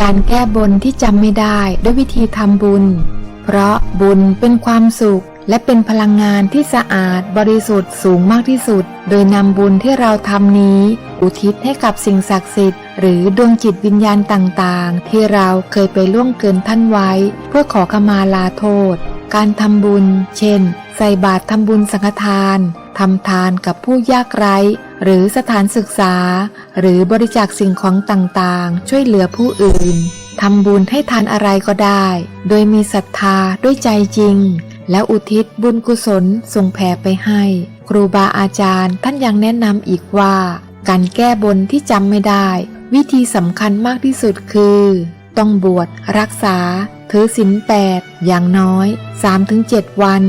การแก้บนที่จำไม่ได้ด้วยวิธีทำบุญ เพราะบุญเป็นความสุขและเป็นพลังงานที่สะอาดบริสุทธิ์สูงมากที่สุด โดยนำบุญที่เราทำนี้ อุทิศให้กับสิ่งศักดิ์สิทธิ์ หรือดวงจิตวิญญาณต่างๆ ที่เราเคยไปล่วงเกินท่านไว้ เพื่อขอขมาลาโทษ การทำบุญ เช่น ใส่บาตรทำบุญสังฆทาน ทำทานกับผู้ยากไร้ หรือสถานศึกษา หรือบริจาคสิ่งของต่างๆ ช่วยเหลือผู้อื่นทำบุญให้ทานอะไรก็ได้ โดยมีศรัทธาด้วยใจจริง แล้วอุทิศบุญกุศลส่งแผ่ไปให้ ครูบาอาจารย์ท่านยังแนะนำอีกว่า การแก้บนที่จำไม่ได้ วิธีสำคัญมากที่สุดคือ ต้องบวชรักษา ถือศีลแปดอย่างน้อย 3-7 วัน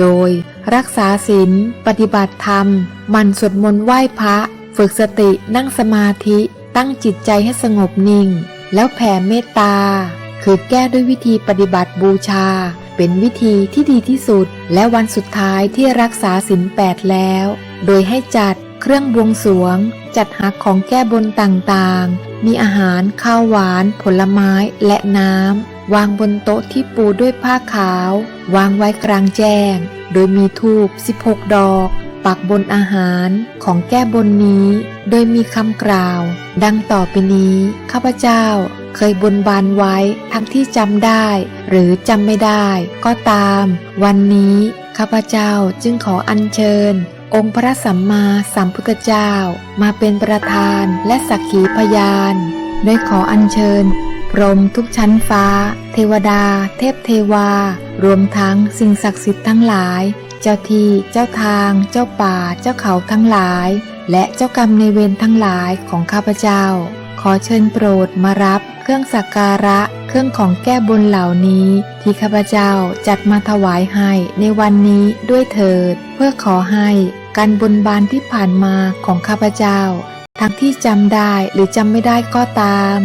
โดยรักษาศีลปฏิบัติธรรม มันสวดมนต์ไหว้พระ ฝึกสตินั่งสมาธิตั้งจิตใจให้สงบนิ่ง แล้วแผ่เมตตา คือแก้ด้วยวิธีปฏิบัติบูชา เป็นวิธีที่ดีที่สุด และวันสุดท้ายที่รักษาศีลแปดแล้ว โดยให้จัดเครื่องบวงสรวง จัดหาของแก้บนต่างๆ มีอาหารข้าวหวาน ผลไม้และน้ำ วางบนโต๊ะที่ปูด้วยผ้าขาว วางไว้กลางแจ้ง โดยมีทูบ 16 ดอก ปักบนอาหารของแก้บนนี้ โดยมีคำกล่าว ดังต่อไปนี้ ข้าพเจ้าเคยบนบานไว้ทั้งที่จำได้ หรือจำไม่ได้ ก็ตาม วันนี้ข้าพเจ้าจึงขออัญเชิญ องค์พระสัมมาสัมพุทธเจ้า มาเป็นประธานและสักขีพยานโดยขออัญเชิญ พรหมทุกชั้นฟ้า เทวดา เทพเทวา รวมทั้งสิ่งศักดิ์สิทธิ์ทั้งหลาย เจ้าที่ เจ้าทาง เจ้าป่า เจ้าเขาทั้งหลาย และเจ้ากรรมในเวรทั้งหลายของข้าพเจ้า ขอเชิญโปรดมารับเครื่องสักการะ เครื่องของแก้บนเหล่านี้ ที่ข้าพเจ้าจัดมาถวายให้ในวันนี้ด้วยเถิด เพื่อขอให้การบนบานที่ผ่านมาของข้าพเจ้า ทั้งที่จำได้หรือจำไม่ได้ก็ตาม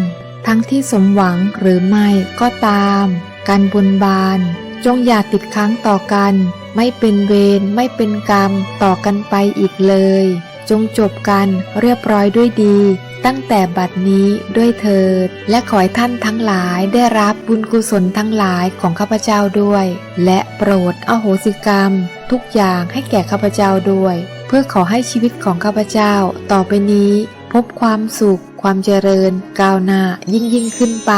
ทั้งที่สมหวังหรือไม่ก็ตาม การบนบาน จงอย่าติดค้างต่อกัน ไม่เป็นเวรไม่เป็นกรรมต่อกันไปอีกเลย จงจบกันเรียบร้อยด้วยดี ตั้งแต่บัดนี้ด้วยเถิด และขอให้ท่านทั้งหลายได้รับบุญกุศลทั้งหลายของข้าพเจ้าด้วย และโปรดอโหสิกรรม ทุกอย่างให้แก่ข้าพเจ้าด้วย เพื่อขอให้ชีวิตของข้าพเจ้า ต่อไปนี้ พบความสุข ความเจริญ ก้าวหน้ายิ่งยิ่งขึ้นไป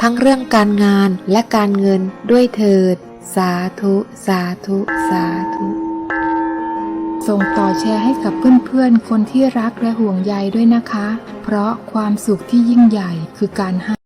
ทั้งเรื่องการงานและการเงินด้วยเถิด สาธุ สาธุ สาธุ ส่งต่อแชร์ให้กับเพื่อนๆ คนที่รักและห่วงใยด้วยนะคะ เพราะความสุขที่ยิ่งใหญ่คือการให้